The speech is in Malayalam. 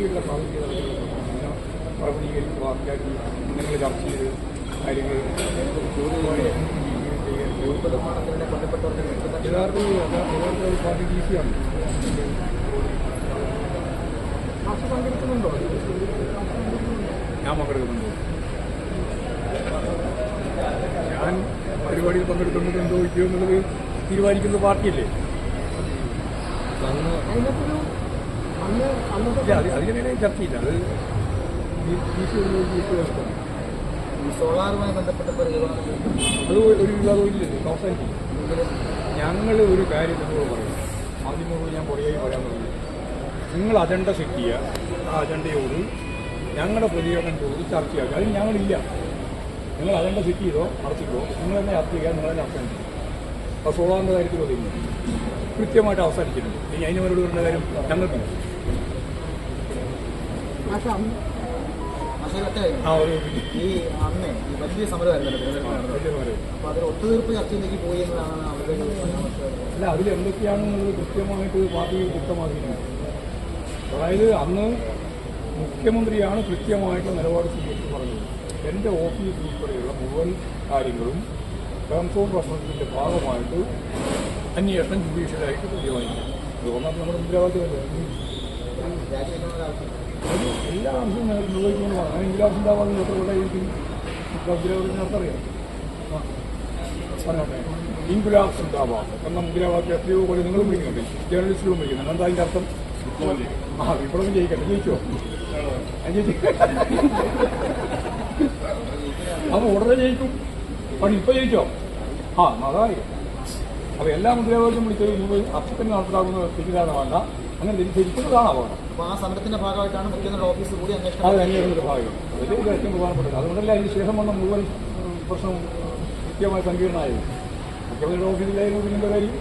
നല്ല പ്രാതിനിധ്യം പ്രബലീകരിച്ച് വാർത്തയാക്കി നിങ്ങൾ ചർച്ച ചെയ്ത് കാര്യങ്ങൾ യഥാർത്ഥത്തിൽ പങ്കെടുക്കുന്നുണ്ടോ ഞാൻ പങ്കെടുക്കുന്നുണ്ടോ. ഞാൻ പരിപാടിയിൽ പങ്കെടുക്കുന്നുണ്ടോ ഇല്ലയോ എന്നുള്ളത് തീരുമാനിക്കുന്ന പാർട്ടിയല്ലേ? അതിനകത്തൊരു അതിന് വേണ്ടി ചർച്ചയില്ല അത് ഡി സി ഒരു ഡി സി വ്യവസ്ഥയാണ് ഈ സോളാറുമായി ബന്ധപ്പെട്ട പരിപാടി. അത് ഒരു വിവാദവും ഇല്ലല്ലോ അവസാനിക്കും ഞങ്ങൾ ഒരു കാര്യം നിങ്ങളോട് പറയും. മാധ്യമങ്ങളോട് ഞാൻ പൊടിയായി പറയാൻ തുടങ്ങി. നിങ്ങൾ അജണ്ട സെറ്റ് ചെയ്യുക. ആ അജണ്ടയോട് ഞങ്ങളുടെ പ്രതികരണം ചർച്ച ചർച്ചയാക്കുക അതിന് ഞങ്ങളില്ല. നിങ്ങൾ അജണ്ട സെറ്റ് ചെയ്തോ നടത്തിക്കോ നിങ്ങൾ തന്നെ ചർച്ച ചെയ്യുക നിങ്ങൾ തന്നെ അവസാനിക്കും അപ്പോൾ സോളാറിന്റെ കാര്യത്തിൽ ഒതുങ്ങി കൃത്യമായിട്ട് അവസാനിച്ചിട്ടുണ്ട് ഇനി അതിന് മറുപടി പറഞ്ഞ കാര്യം ആ ഒരു ഈ അന്ന് ഈ വലിയ സമരമായിരുന്നല്ലോ തിരുവനന്തപുരത്ത് നടന്നത്. അപ്പൊ അതൊരു ഒത്തുതീർപ്പ് ചർച്ചയിലേക്ക് പോയി എന്നതാണ് അവരുടെ അല്ല അതിൽ എന്തൊക്കെയാണെന്നുള്ളത് കൃത്യമായിട്ട് പാർട്ടി വ്യക്തമാക്കിയിട്ടുണ്ട് അതായത് അന്ന് മുഖ്യമന്ത്രിയാണ് കൃത്യമായിട്ട് നിലപാട് സ്വീകരിച്ച് പറഞ്ഞത്. എന്റെ ഓഫീസ് ഉൾപ്പെടെയുള്ള മുഴുവൻ കാര്യങ്ങളും ടേംസ് ഓഫ് റെഫറൻസിന്റെ ഭാഗമായിട്ട് അന്വേഷണം ജുഡീഷ്യലായിട്ട് അതുകൊണ്ടാണ് നമ്മുടെ മുദ്രാവാക്യമല്ലേ എല്ലാ അംശവും നിർവഹിക്കുമെന്ന് അങ്ങനെ എല്ലാ അംശം ഉണ്ടാവാതെ എത്ര കൊണ്ടായിരിക്കും മുദ്രാവാക്യം ഉണ്ടാവാം എന്ന മുദ്രാവാക്യം എത്രയോ പോലെ നിങ്ങളും വിളിക്കുന്നുണ്ട് ജേർണലിസ്റ്റുകളും വിളിക്കുന്നുണ്ട് എന്താ അതിന്റെ അർത്ഥം? ആ വിപ്ലവം ജയിക്കട്ടെ. ജയിച്ചു? അപ്പൊ ഉടനെ ജയിക്കും. പക്ഷെ ഇപ്പൊ ജയിച്ചോ? ആ അതായി. അപ്പൊ എല്ലാ മുദ്രാവാക്യം വിളിച്ചത് ഇന്ന് അപ്പത്തിന് നടപ്പിലാക്കുന്ന തെറ്റിദ്ധാരണമല്ല അങ്ങനെ തിരിച്ചിരിക്കുന്നതാണ് അപകടം അപ്പൊ ആ സമരത്തിന്റെ ഭാഗമായിട്ടാണ് മുഖ്യമന്ത്രിയുടെ ഓഫീസ് കൂടി അന്വേഷണം അത് അന്വേഷണത്തിന്റെ ഭാഗം. ഇത് ഏറ്റവും പ്രധാനപ്പെട്ടത്. അതുകൊണ്ടല്ല അതിന് ശേഷം വന്ന മുഴുവൻ പ്രശ്നം കൃത്യമായി സങ്കീർണമായത്. മുഖ്യമന്ത്രിയുടെ ഓഫീസിലായിരുന്നു പിന്നെ കാര്യം.